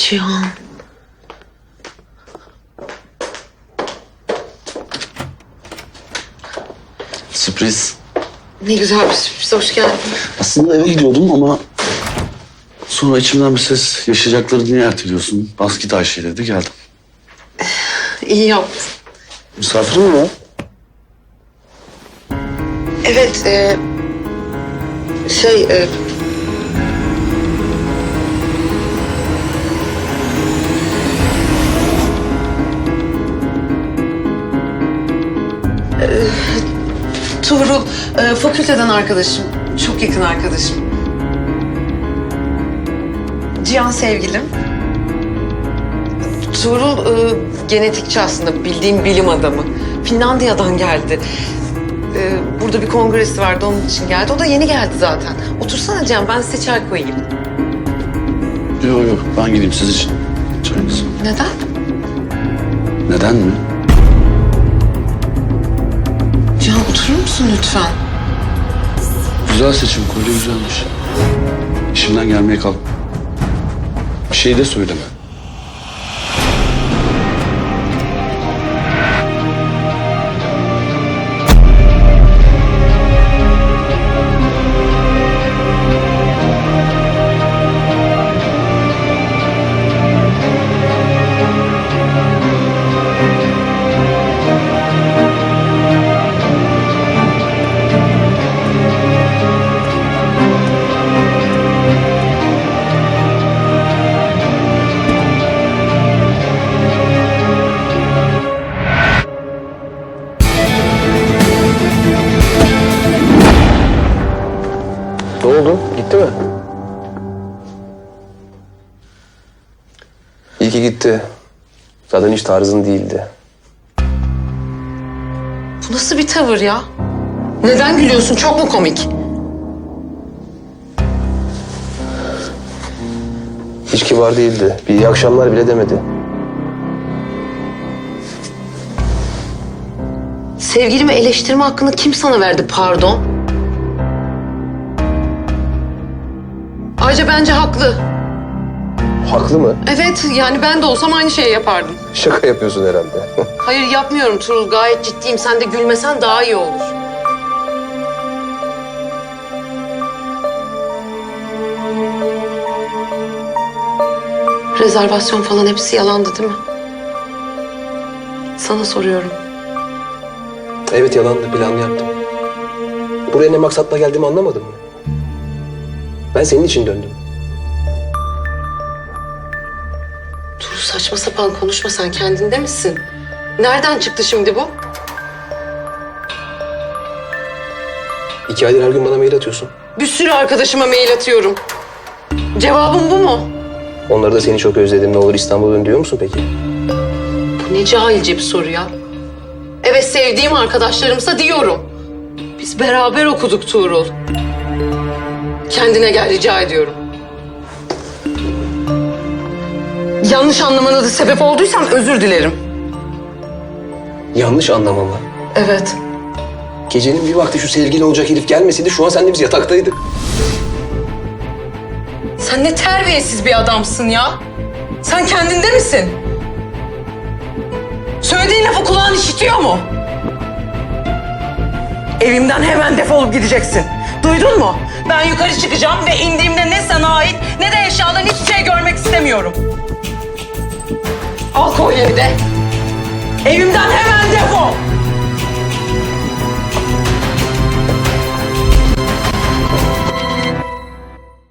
Cihan. Sürpriz. Ne güzel bir sürpriz. Hoş geldin. Aslında eve gidiyordum ama sonra içimden bir ses yaşayacakları niye erteliyorsun? Bas git Ayşe dedi geldim. İyi yaptın. Misafir mi? Evet. E, şey e, Tuğrul, e, fakülteden arkadaşım. Çok yakın arkadaşım. Cihan sevgilim. Tuğrul e, genetikçi aslında bildiğim bilim adamı. Finlandiya'dan geldi. E, burada bir kongresi vardı onun için geldi. O da yeni geldi zaten. Otursana Cihan ben size çay koyayım. Yok yok ben gideyim siz için. Çayınız. Neden? Neden mi? Cihan oturur musun lütfen? Güzel seçim kolye güzelmiş. İşimden gelmeye kalk. Bir şey de söyleme. Ne oldu? Gitti mi? İyi ki gitti. Zaten hiç tarzın değildi. Bu nasıl bir tavır ya? Neden gülüyorsun? Çok mu komik? Hiç kibar değildi. Bir iyi akşamlar bile demedi. Sevgilimi eleştirme hakkını kim sana verdi pardon? Ayrıca bence haklı. Haklı mı? Evet yani ben de olsam aynı şeyi yapardım. Şaka yapıyorsun herhalde. Hayır yapmıyorum Turul gayet ciddiyim. Sen de gülmesen daha iyi olur. Rezervasyon falan hepsi yalandı değil mi? Sana soruyorum. evet yalandı. Planlı yaptım. Buraya ne maksatla geldiğimi anlamadın mı? Ben senin için döndüm. Turul saçma sapan konuşma sen kendinde misin? Nereden çıktı şimdi bu? İki aydır her gün bana mail atıyorsun. Bir sürü arkadaşıma mail atıyorum. Cevabın bu mu? Onları da seni çok özledim. Ne olur İstanbul'a dön diyor musun peki? Bu ne cahilce bir soru ya. Evet sevdiğim arkadaşlarımsa diyorum. Biz beraber okuduk Tuğrul. Kendine gel rica ediyorum. Yanlış anlamana da sebep olduysam özür dilerim. Yanlış anlamama. Evet. Gecenin bir vakti şu sevgili olacak herif gelmeseydi şu an sen de biz yataktaydık. Sen ne terbiyesiz bir adamsın ya. Sen kendinde misin? Söylediğin lafı kulağın işitiyor mu? Evimden hemen defolup gideceksin. Duydun mu? Ben yukarı çıkacağım ve indiğimde ne sana ait ne de eşyaların hiçbir şey görmek istemiyorum. Al kolyeni de.